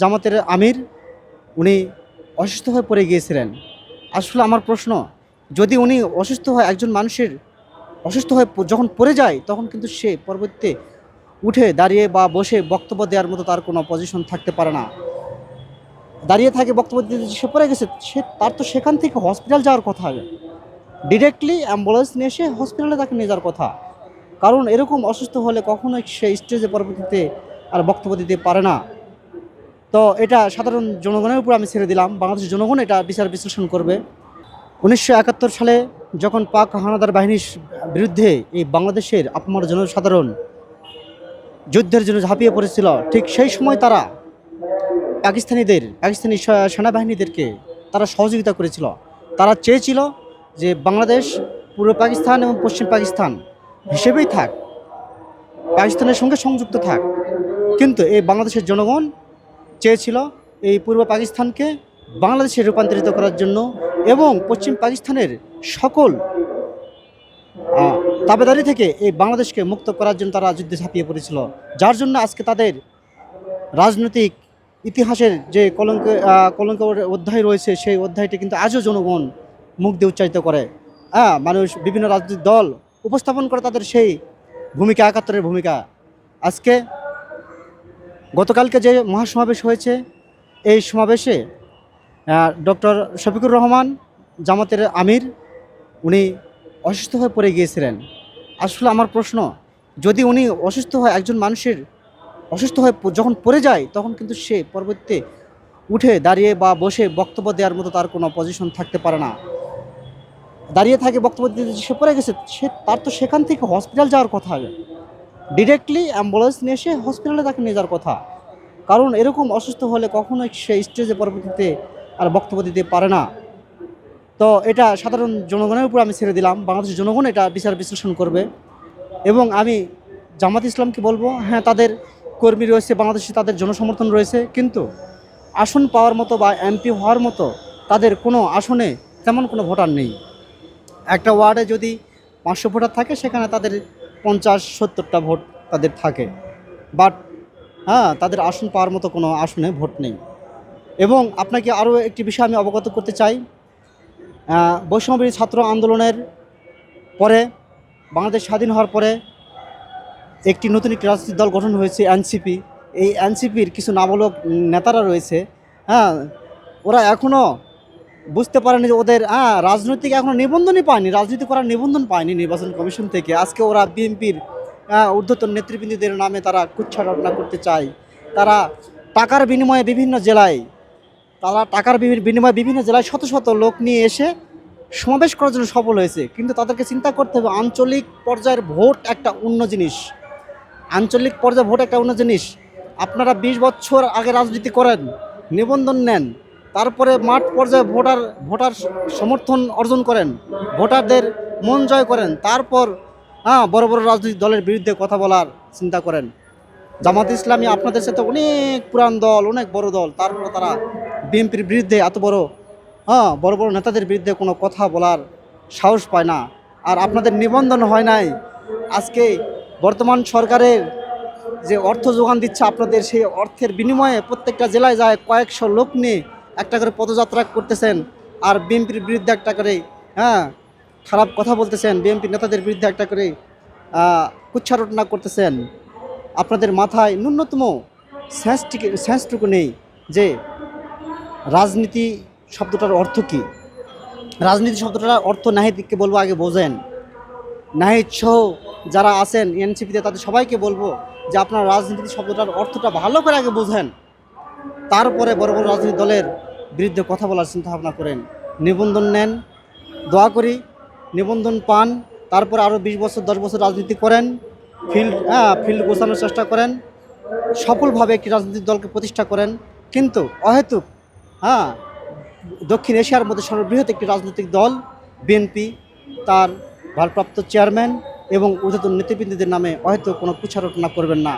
জামাতের আমির, উনি অসুস্থ হয়ে পড়ে গিয়েছিলেন। আসলে আমার প্রশ্ন, যদি উনি অসুস্থ হয়, একজন মানুষের অসুস্থ হয়ে যখন পড়ে যায়, তখন কিন্তু সে পরবর্তীতে উঠে দাঁড়িয়ে বা বসে বক্তব্য দেওয়ার মতো তার কোনো পজিশন থাকতে পারে না। দাঁড়িয়ে থাকে, বক্তব্য দিতে সে পড়ে গেছে, সে তার তো সেখান থেকে হসপিটাল যাওয়ার কথা। ডিরেক্টলি অ্যাম্বুলেন্স নিয়ে এসে হসপিটালে তাকে নিয়ে যাওয়ার কথা। কারণ এরকম অসুস্থ হলে কখনোই সে স্টেজে পরবর্তীতে আর বক্তব্য দিতে পারে না। তো এটা সাধারণ জনগণের উপর আমি ছেড়ে দিলাম। বাংলাদেশের জনগণ এটা বিচার বিশ্লেষণ করবে। উনিশশো একাত্তর সালে যখন পাক হানাদার বাহিনীর বিরুদ্ধে এই বাংলাদেশের আপনার জনসাধারণ যুদ্ধের জন্য ঝাঁপিয়ে পড়েছিল, ঠিক সেই সময় তারা পাকিস্তানিদের, পাকিস্তানি সেনাবাহিনীদেরকে তারা সহযোগিতা করেছিল। তারা চেয়েছিল যে বাংলাদেশ পূর্ব পাকিস্তান এবং পশ্চিম পাকিস্তান হিসেবেই থাক, পাকিস্তানের সঙ্গে সংযুক্ত থাক। কিন্তু এই বাংলাদেশের জনগণ চেয়েছিল এই পূর্ব পাকিস্তানকে বাংলাদেশে রূপান্তরিত করার জন্য এবং পশ্চিম পাকিস্তানের সকল তাবেদারি থেকে এই বাংলাদেশকে মুক্ত করার জন্য তারা যুদ্ধে ঝাঁপিয়ে পড়েছিল। যার জন্য আজকে তাদের রাজনৈতিক ইতিহাসের যে কলঙ্ক কলঙ্ক অধ্যায় রয়েছে, সেই অধ্যায়টি কিন্তু আজও জনগণ মুখ দিয়ে উচ্চারিত করে। হ্যাঁ মানুষ, বিভিন্ন রাজনৈতিক দল উপস্থাপন করে তাদের সেই ভূমিকা, একাত্তরের ভূমিকা। আজকে গতকালকে যে মহাসমাবেশ হয়েছে, এই সমাবেশে ডক্টর শফিকুর রহমান, জামাতের আমির, উনি অসুস্থ হয়ে পড়ে গিয়েছিলেন। আসলে আমার প্রশ্ন, যদি উনি অসুস্থ হয় একজন মানুষের অসুস্থ হয়ে যখন পড়ে যায়, তখন কিন্তু সে পরবর্তীতে উঠে দাঁড়িয়ে বা বসে বক্তব্য দেওয়ার মতো তার কোনো পজিশন থাকতে পারে না। দাঁড়িয়ে থাকে বক্তব্য দিতে সে পড়ে গেছে, সে, তার তো সেখান থেকে হসপিটাল যাওয়ার কথা। ডিরেক্টলি অ্যাম্বুলেন্স নিয়ে এসে হসপিটালে তাকে নিয়ে যাওয়ার কথা। কারণ এরকম অসুস্থ হলে কখনোই সে স্টেজে পরবর্তীতে আর বক্তব্য দিতে পারে না। তো এটা সাধারণ জনগণের উপর আমি ছেড়ে দিলাম। বাংলাদেশের জনগণ এটা বিচার বিশ্লেষণ করবে। এবং আমি জামাত ইসলামকে বলব হ্যাঁ তাদের কর্মী রয়েছে, বাংলাদেশে তাদের জনসমর্থন রয়েছে, কিন্তু আসন পাওয়ার মতো বা এমপি হওয়ার মতো তাদের কোনো আসনে তেমন কোনো ভোটার নেই। একটা ওয়ার্ডে যদি পাঁচশো ভোটার থাকে, সেখানে তাদের পঞ্চাশ সত্তরটা ভোট তাদের থাকে। বাট হ্যাঁ তাদের আসন পাওয়ার মতো কোনো আসনে ভোট নেই। এবং আপনাকে আরও একটি বিষয় আমি অবগত করতে চাই। আহ, বৈষম্যবিরোধী ছাত্র আন্দোলনের পরে বাংলাদেশ স্বাধীন হওয়ার পরে একটি নতুন একটি রাজনৈতিক দল গঠন হয়েছে এনসিপি এই এনসিপির কিছু নাবালক নেতারা রয়েছে। হ্যাঁ ওরা এখনও বুঝতে পারেনি যে ওদের হ্যাঁ রাজনৈতিক এখনও নিবন্ধনই পায়নি, রাজনীতি করার নিবন্ধন পায়নি নির্বাচন কমিশন থেকে। আজকে ওরা বিএনপির ঊর্ধ্বতন নেতৃবৃন্দদের নামে তারা কুচ্ছাটনা করতে চায়। তারা টাকার বিনিময়ে বিভিন্ন জেলায়, তারা টাকার বিনিময়ে বিভিন্ন জেলায় শত শত লোক নিয়ে এসে সমাবেশ করার জন্য সফল হয়েছে। কিন্তু তাদেরকে চিন্তা করতে হবে, আঞ্চলিক পর্যায়ের ভোট একটা অন্য জিনিস। আঞ্চলিক পর্যায়ে ভোট একটা অন্য জিনিস। আপনারা বিশ বছর আগে রাজনীতি করেন, নিবন্ধন নেন তারপরে মাঠ পর্যায়ে ভোটার ভোটার সমর্থন অর্জন করেন, ভোটারদের মন জয় করেন, তারপর হ্যাঁ বড় বড় রাজনৈতিক দলের বিরুদ্ধে কথা বলার চিন্তা করেন। জামাত ইসলামী আপনাদের সাথে অনেক পুরান দল, অনেক বড় দল, তারপর তারা বিএনপির বিরুদ্ধে এত বড় হ্যাঁ বড় বড় নেতাদের বিরুদ্ধে কোনো কথা বলার সাহস পায় না। আর আপনাদের নিবন্ধন হয় নাই। আজকে বর্তমান সরকারের যে অর্থ যোগান দিচ্ছে আপনাদের, সেই অর্থের বিনিময়ে প্রত্যেকটা জেলায় যায় কয়েকশো লোক নিয়ে একটা করে পদযাত্রা করতেছেন আর বিএনপির বিরুদ্ধে একটা করে হ্যাঁ খারাপ কথা বলতেছেন বিএনপি নেতাদের বিরুদ্ধে একটা করে কুচ্ছারটনা করতেছেন। আপনাদের মাথায় ন্যূনতম সেন্সটিকে, সেন্সটুকু নেই যে রাজনীতি শব্দটার অর্থ কী। রাজনীতি শব্দটার অর্থ নাহিদকে বলব আগে বোঝেন। নাহিদ সহ যারা আছেন, এনসিপিতে, তাদের সবাইকে বলব যে আপনার রাজনীতি শব্দটার অর্থটা ভালো করে আগে বোঝেন। তারপরে বড় বড় রাজনৈতিক দলের বিরুদ্ধে কথা বলার চিন্তাভাবনা করেন। নিবন্ধন নেন, দোয়া করি, নিবন্ধন পান, তারপর আরও বিশ বছর, দশ বছর রাজনীতি করেন ফিল্ড হ্যাঁ ফিল্ড গোছানোর চেষ্টা করেন, সফলভাবে একটি রাজনৈতিক দলকে প্রতিষ্ঠা করেন। কিন্তু অহেতুক হ্যাঁ দক্ষিণ এশিয়ার মধ্যে সর্ববৃহৎ একটি রাজনৈতিক দল, বিএনপি, তার ভারপ্রাপ্ত চেয়ারম্যান এবং ঊর্ধ্বতন নেতৃবৃন্দদের নামে হয়তো কোনো কুচ্ছারটনা করবেন না।